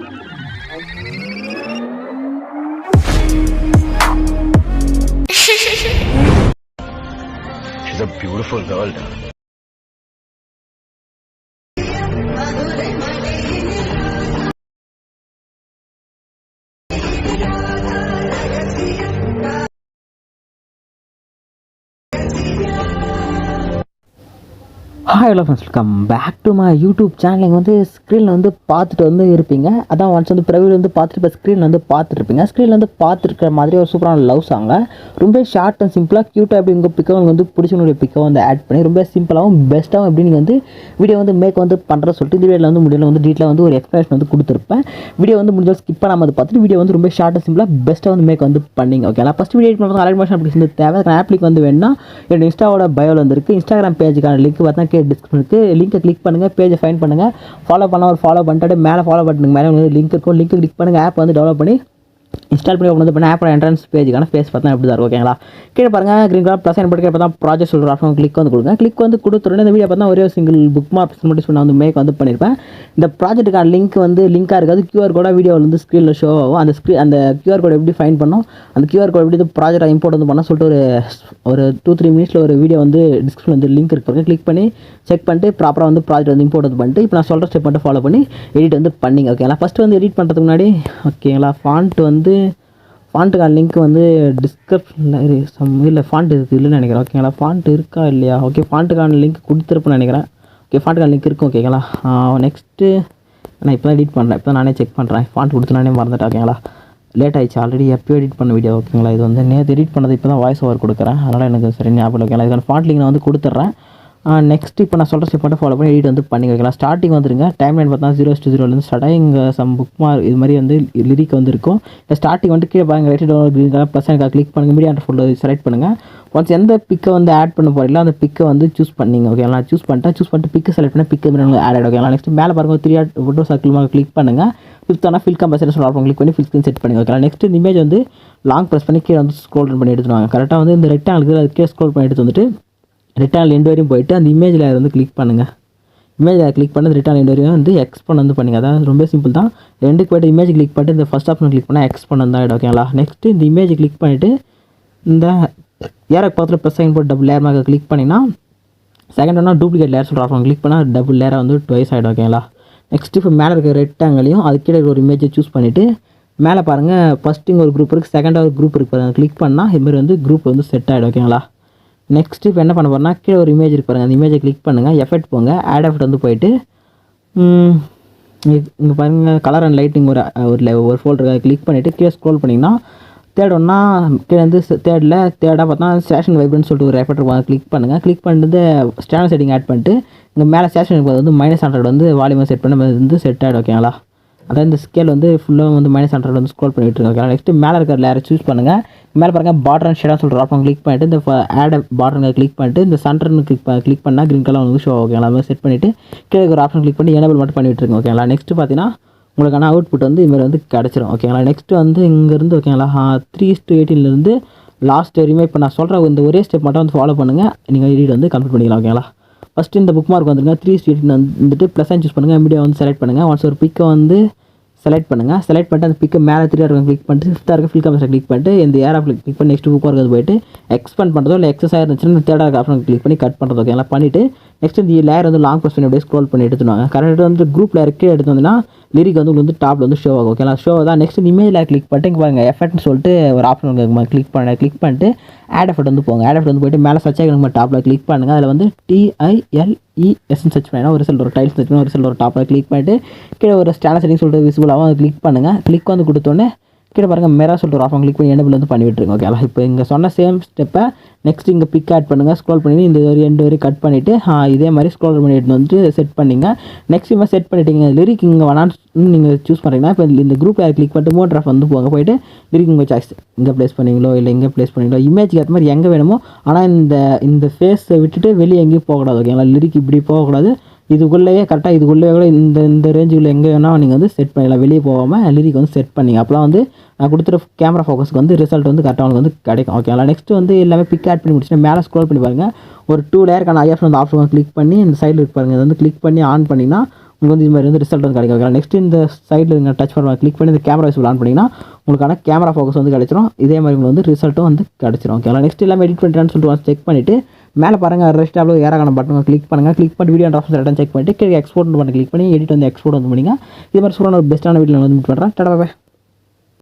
She's a beautiful girl. Hi hello friends welcome back to my YouTube channel வந்து ஸ்க்ரீனில் வந்து பார்த்துட்டு வந்து இருப்பீங்க. அதான் ஒன்ஸ் வந்து ப்ரைவேட் வந்து பார்த்துட்டு இப்போ ஸ்க்ரீனில் வந்து பார்த்துருப்பீங்க ஸ்க்ரீனில் வந்து பார்த்துருக்கிற மாதிரி ஒரு சூப்பரான லவ் சாங்க ரொம்ப ஷார்ட் அண்ட் சிம்பிளாக க்யூட்டாக எப்படி உங்கள் பிக்கை உங்களுக்கு வந்து பிடிச்சவங்களுடைய பிக்கை வந்து ஆட் பண்ணி ரொம்ப சிம்பிளாகவும் பெஸ்ட்டாகவும் எப்படி நீங்கள் வந்து வீடியோ வந்து மேக் வந்து பண்ணுற சொல்லிட்டு இந்த வீடியோவில் வந்து முடியல வந்து டீட்டெயிலாக வந்து ஒரு எக்ஸ்ப்ளனேஷன் வந்து கொடுத்துருப்பேன். வீடியோ வந்து முடிஞ்சால் ஸ்கிப் பண்ணாமல் வந்து பார்த்துட்டு வீடியோ வந்து ரொம்ப ஷார்ட் அண்ட் சிம்பிளாக பெஸ்ட்டாக வந்து மேக் வந்து பண்ணிங்க ஓகே நான் ஃபஸ்ட் வீடியோ எடிட் பண்ணுறது அலைட் மோஷன் அப்படி தேவை. ஆப்ளிக் வந்து வேணும்னா என்னோட இன்ஸ்டாவோட பயோவில் வந்துருக்கு இன்ஸ்டாகிராம் பேஜுக்கான லிங்க் பார்த்தா கே டிஸ்கிரிப்ஷனுக்கு லிங்க்கை கிளிக் பண்ணுங்கள் பேஜை ஃபைன் பண்ணுங்கள் ஃபாலோ பண்ணால் ஒரு ஃபாலோ பண்ணிட்டு மேலே ஃபாலோ பண்ணுங்க மேலே லிங்க் இருக்கும். லிங்க் கிளிக் பண்ணுங்கள் ஆப் வந்து டெவலப் பண்ணி இன்ஸ்டால் பண்ணி ஓப்பன் வந்து பண்ண ஆப்போட என்ட்ரன்ஸ் பேஜுக்கான ஃபேஸ் பார்த்தா எப்படி தான் இருக்கும் ஓகேங்களா கீழே பாருங்கள் க்ரீன் கலர் ப்ளஸ் அண்ட் பட்டு தான் ப்ராஜெக்ட் சொல்கிற ஆப்ஷன் கிளிக் வந்து கொடுங்க. கிளிக் வந்து கொடுத்துருன்னு இந்த வீடியோ பார்த்தா ஒரே ஒரு சிங்கிள் புக் மார்க்ஸ் மட்டும் நான் வந்து மேக் வந்து பண்ணியிருப்பேன் இந்த ப்ராஜெக்ட்டுக்கான லிங்க் வந்து லிங்காக இருக்காது. கியூஆர் கோடாக வீடியோவில் வந்து ஸ்க்ரீனில் ஷோ ஆகும். அந்த ஸ்க்ரீன் அந்த கியூஆர் கோட் எப்படி ஃபைன் பண்ணோம் அந்த கியூஆர் கோட் எப்படி ப்ராஜெக்ட் இம்போர்ட் வந்து பண்ண சொல்லிட்டு ஒரு ஒரு டூ த்ரீ மினிட்ஸில் ஒரு வீடியோ வந்து டிஸ்கிரிப்ஷன் வந்து லிங்க் இருக்கு கிளிக் பண்ணி செக் பண்ணிட்டு ப்ராப்பராக வந்து ப்ராஜெக்ட் வந்து இம்போர்ட் வந்து பண்ணிட்டு இப்போ நான் சொல்கிற ஸ்டெப் மட்டும் ஃபாலோ பண்ணி எடிட் வந்து பண்ணிங்க ஓகேங்களா ஃபஸ்ட்டு வந்து எடிட் பண்ணுறதுக்கு முன்னாடி ஓகேங்களா ஃபாண்ட் வந்து வந்து ஃபாண்ட்டுக்கான லிங்க் வந்து டிஸ்கிரிப்ஷனில் சம் இல்லை ஃபாண்ட் இருக்குது இல்லைன்னு நினைக்கிறேன். ஓகேங்களா ஃபாண்ட் இருக்கா இல்லையா? ஓகே ஃபாண்ட்டுக்கான லிங்க் கொடுத்துருப்பேன்னு நினைக்கிறேன். ஓகே ஃபாண்ட்டுக்கான லிங்க் இருக்கும் ஓகேங்களா நெக்ஸ்ட்டு நான் இப்போ தான் எடிட் பண்ணுறேன் இப்போ நானே செக் பண்ணுறேன் ஃபாண்ட் கொடுத்து நானே மறந்துட்டேன் ஓகேங்களா லேட் ஆயிடுச்சு ஆல்ரெடி எப்போ எடிட் பண்ண வீடியோ ஓகேங்களா இது வந்து நேற்று எடிட் பண்ணது இப்போ தான் வாய்ஸ் ஓவர் கொடுக்குறேன். அதனால் எனக்கு சரி ஞாபகம் ஓகேங்களா இதுக்கான ஃபாண்ட் லிங்க் நான் வந்து கொடுத்துட்றேன். நெக்ஸ்ட் இப்போ நான் சொல்கிற ஸ்டெப் மட்டும் ஃபாலோ பண்ணி எடிட் வந்து பண்ணி வைக்கலாம் ஸ்டார்டிங் வந்துருங்க. டைம் லைன் பார்த்தா ஜீரோ டூ ஜீரோலேருந்து ஸ்டார்ட் சம் புக் மார்க் இது மாதிரி வந்து லிரிக் வந்து இருக்கும் ஸ்டார்டிங் வந்து கீழே பாருங்க. Right down green colour plus எனக்கு கிளிக் பண்ணுங்கள் மீடியா ஃபோல்டர் செலக்ட் பண்ணுங்கள் ஒன்ஸ் எந்த பிக்கை வந்து ஆட் பண்ண போகிறீங்களோ அந்த பிக்கை வந்து சூஸ் பண்ணிங்க ஓகேங்களா சூஸ் பண்ணிட்டேன். சூஸ் பண்ணிட்டு பிக்கு செலக்ட் பண்ணி பிக்கு ஆட் ஆகிடும் ஓகேங்களா நெக்ஸ்ட் மேலே பாருங்க three add photo circle click பண்ணுங்கள் ஃபிஃப்த்தானா ஃபில் கம்பேசர் சொல்லுவாங்க கிளிக் பண்ணி ஃபில் ஸ்க்ரீன் செட் பண்ணுங்க ஓகேங்களா நெக்ஸ்ட் இந்த இமேஜ் வந்து லாங் ப்ரெஸ் பண்ணி கீழே வந்து ஸ்க்ரோல் பண்ணி எடுத்துருவாங்க கரெக்டாக வந்து இந்த ரெக்டாங்களுக்கு அதுக்கே ஸ்க்ரோல் பண்ணி எடுத்து வந்துட்டு ரிட்டர்ன் எண்டு வரையும் போயிட்டு அந்த இமேஜ் லேயர் வந்து கிளிக் பண்ணுங்கள் இமேஜ் லேயர் கிளிக் பண்ணி ரிட்டர்ன் எண்டு வரையும் வந்து எக்ஸ்போன் வந்து பண்ணுங்கள் அதாவது ரொம்ப சிம்பிள் தான். ரெண்டுக்கு போய்ட்டு இமேஜ் கிளிக் பண்ணிட்டு இந்த ஃபஸ்ட் ஆப்ஷன் கிளிக் பண்ணால் எக்ஸ்போன் வந்து ஆகிடும் ஓகேங்களா நெக்ஸ்ட்டு இந்த இமேஜ் கிளிக் பண்ணிவிட்டு இந்த ஏரக்கு பக்கத்தில் ப்ளஸ் சைன் போட்டு டபுள் லேயர் மார்க்கை கிளிக் பண்ணிங்கன்னா செகண்ட் ஒன்னா டூப்ளிகேட் லேயர் சொல்கிற ஆப்ஷன் கிளிக் பண்ணால் டபுள் லேயராக வந்து டுவைஸ் ஆகிடும் ஓகேங்களா நெக்ஸ்ட் இப்போ மேலே இருக்க ரெக்டாங்கலையும் அதுக்கீழே ஒரு இமேஜை சூஸ் பண்ணிவிட்டு மேலே பாருங்கள் ஃபஸ்ட்டு இங்கே ஒரு குரூப் இருக்குது செகண்டாக ஒரு குரூப் இருக்குது பாருங்கள் கிளிக் பண்ணால் இதுமாதிரி வந்து குரூப் வந்து செட் ஆகிடும் ஓகேங்களா நெக்ஸ்ட் இப்போ என்ன பண்ண போகிறேன்னா கீழே ஒரு இமேஜ் இருக்கு பாருங்கள் அந்த இமேஜை கிளிக் பண்ணுங்கள் எஃபெக்ட் போங்க. ஆட் எஃபெக்ட் வந்து போயிட்டு இங்கே பாருங்கள் கலர் அண்ட் லைட்டிங் ஒரு ஒரு ஒரு ஃபோல்டர் கிளிக் பண்ணிவிட்டு கீழே ஸ்க்ரோல் பண்ணிங்கன்னா தேர்ட் கீழே வந்து தேர்டில் தேர்டாக பார்த்தா ஸ்டேஷன் வைப்ரன்னு சொல்லிட்டு ஒரு எஃபெக்ட் கிளிக் பண்ணுங்கள் கிளிக் பண்ணிட்டு ஸ்டாண்டர்ட் செட்டிங் ஆட் பண்ணிட்டு இங்கே மேலே ஸ்டேஷன் வந்து மைனஸ் ஹண்ட்ரட் வந்து வால்யூமை செட் பண்ண வந்து செட் ஆகிடும் ஓகேங்களா அதான் இந்த ஸ்கேல் வந்து ஃபுல்லாக வந்து மைனஸ் ஹண்ட்ரட் வந்து ஸ்க்ரோல் பண்ணிட்டு இருக்கோம் நெக்ஸ்ட் மேலே இருக்கிற லேயரை சூஸ் பண்ணுங்கள் மேலே பாருங்க பார்டர் அண்ட் ஷேடாக சொல்கிற ஆப்ஷன் கிளிக் பண்ணிட்டு இந்த ஆட் பார்டர் கிளிக் பண்ணிட்டு இந்த சென்டர்னு கிளிக் கிளிக் பண்ணால் க்ரீன் கலர் வந்து ஷோ ஓகேங்களா அது மாதிரி செட் பண்ணிவிட்டு கீழே ஒரு ஆப்ஷன் கிளிக் பண்ணி எனபிள் மட்டும் பண்ணி இருக்கோம் ஓகேங்களா நெக்ஸ்ட் பார்த்தீங்கன்னா உங்களுக்கான அவுட்புட் வந்து இதுமாதிரி வந்து கிடச்சிரும் ஓகேங்களா நெக்ஸ்ட் வந்து இங்கேருந்து ஓகேங்களா த்ரீ டு எயிட்டீன்லேருந்து லாஸ்ட் வரையுமே இப்போ நான் சொல்கிற இந்த ஒரே ஸ்டெப் மட்டும் வந்து ஃபாலோ பண்ணுங்கள் நீங்கள் ரீட் வந்து கம்ப்ளீட் பண்ணிக்கலாம் ஓகேங்களா ஃபஸ்ட்டு இந்த புக் மார்க் வந்துருங்க த்ரீ ஸ்ட்ரீட் வந்துட்டு ப்ளஸ் சூஸ் பண்ணுங்கள் மீடியா வந்து செலக்ட் பண்ணுங்கள் ஒன்ஸ் ஒரு பிக்கை வந்து செலக்ட் பண்ணுங்கள் செலக்ட் பண்ணிட்டு அந்த பிக்கை மேலே த்ரீ இருக்கும் கிளிக் பண்ணிட்டு ஃபிஃப்த்தாக இருக்க ஃபில் கம்பெனி கிளிக் பண்ணிட்டு இந்த ஏர் ஆஃப் கிளிக் பண்ணி நெக்ஸ்ட் புக் இருக்கிறது போயிட்டு எக்ஸ்பெண்ட் பண்ணுறதோ இல்லை எக்ஸஸ் இருந்துச்சுன்னா தேர்ட் ஆஃப் ஆப்ஷன் கிளிக் பண்ணி கட் பண்ணுறது ஓகேங்களா பண்ணிவிட்டு நெக்ஸ்ட் இந்த லேயர் வந்து லாங் ப்ரெஸ் பண்ணி அப்படியே ஸ்க்ரோல் பண்ணி எடுத்துவாங்க கரெக்டாக வந்து குரூப் லேயர் கீழே எடுத்து வந்தீங்கன்னா லிரிக் வந்து உங்களுக்கு வந்து டாப்பில் வந்து ஷோ ஆகும். ஓகேங்களா ஷோ தான். நெக்ஸ்ட் இமேஜ் லேயர் கிளிக் பண்ணிட்டு இங்கே பாருங்கள் எஃபெக்ட்னு சொல்லிட்டு ஒரு ஆப்ஷன் கிளிக் பண்ண கிளிக் பண்ணிட்டு ஆட் எஃபெக்ட் வந்து போங்க. ஆட் எஃபெக்ட் வந்து போயிட்டு மேலே சர்ச் ஆகி டாப்பில் கிளிக் பண்ணுங்கள் அதில் வந்து டிஐஎல்இஎஸ்ன்னு சர்ச் பண்ணி ஒரு ரிசல்ட் ஒரு டைல்ஸ் ஒரு ரிசல்ட் ஒரு டாப்பில் கிளிக் பண்ணிட்டு கீழே ஒரு ஸ்டாண்டர்ட் செட்டிங் சொல்லிட்டு விசிபிள் ஆகும் அதை கிளிக் பண்ணுங்கள் கிளிக் வந்து கொடுத்தோன்னே கீழே பாருங்கள் மெரா சொல்லிட்டு ஒரு ஆஃபன் கிளிக் பண்ணி எனபிள் வந்து பண்ணி விட்டுருங்க ஓகே இப்போ இங்கே சொன்ன சேம் ஸ்டெப்பை நெக்ஸ்ட் இங்கே பிக் ஆட் பண்ணுங்கள் ஸ்க்ரோல் பண்ணி இந்த ஒரு எண்டு வரையும் கட் பண்ணிவிட்டு இதே மாதிரி ஸ்க்ரோல் பண்ணிட்டு வந்து செட் பண்ணிங்க. நெக்ஸ்ட் இவன் செட் பண்ணிட்டீங்க லிரிக் இங்கே வேணான்னு நீங்கள் சூஸ் பண்ணுறீங்கன்னா இப்போ இந்த குரூப் கிளிக் பண்ணிட்டு மோட் ட்ராஃப் வந்து போங்க போயிட்டு லிரிக் உங்கள் சாய்ஸ் இங்கே ப்ளேஸ் பண்ணீங்களோ இல்லை இங்கே ப்ளேஸ் பண்ணீங்களோ இமேஜ்க்கு ஏற்ற மாதிரி எங்கே வேணுமோ ஆனால் இந்த இந்த ஃபேஸை விட்டுட்டு வெளியே எங்கேயும் போகக்கூடாது ஓகேங்களா லிரிக் இப்படி போகக்கூடாது இதுக்குள்ளேயே கரெக்டாக இதுக்குள்ளேயே கூட இந்த இந்த ரேஞ்சுக்குள்ள எங்கே வேணால் நீங்கள் வந்து செட் பண்ணிக்கலாம் வெளியே போகாமல் லிரிக் வந்து செட் பண்ணிங்க. அப்போலாம் வந்து நான் கொடுத்துற கேமரா ஃபோக்கஸ்க்கு வந்து ரிசல்ட் வந்து கரெக்டாக உங்களுக்கு வந்து கிடைக்கும். ஓகேங்களா நெக்ஸ்ட் வந்து எல்லாமே பிக் ஆட் பண்ணி முடிச்சுட்டு மேலே ஸ்க்ரோல் பண்ணி பாருங்கள் ஒரு டூ லேயருக்கான ஐஎஃப் வந்து ஆப்ஷன் கிளிக் பண்ணி இந்த சைடில் இருக்கு பாருங்கள் இதை வந்து கிளிக் பண்ணி ஆன் பண்ணிங்கன்னா உங்களுக்கு வந்து இது மாதிரி வந்து ரிசல்ட் வந்து கிடைக்கும். ஓகே நெக்ஸ்ட் இந்த சைடில் இருக்க டச் பண்ண கிளிக் பண்ணி இந்த கேமரா விசிபிள் ஆன் பண்ணிங்கன்னா உங்களுக்கான கேமரா ஃபோக்கஸ் வந்து கிடச்சிரும். இதே மாதிரி உங்களுக்கு வந்து ரிசல்ட்டும் வந்து கிடச்சிரும். ஓகேங்களா நெக்ஸ்ட் எல்லாமே எடிட் பண்ணிட்டேன்னு சொல்லிட்டு செக் பண்ணிவிட்டு மேலே பாருங்கள் ரெஸ்ட் டேபிள் ஏறாக்கான பட்டன் கிளிக் பண்ணுங்கள் கிளிக் பண்ணி வீடியோ ஆப்ஷன் ரிட்டன் செக் பண்ணிட்டு கீழே எக்ஸ்போர்ட் பண்ணி கிளிக் பண்ணி எடிட் வந்து எக்ஸ்போர்ட் வந்து பண்ணிங்க இது மாதிரி சூப்பரான ஒரு பெஸ்ட்டான வீடியோ வந்து மீட் பண்ணுறேன் டடா.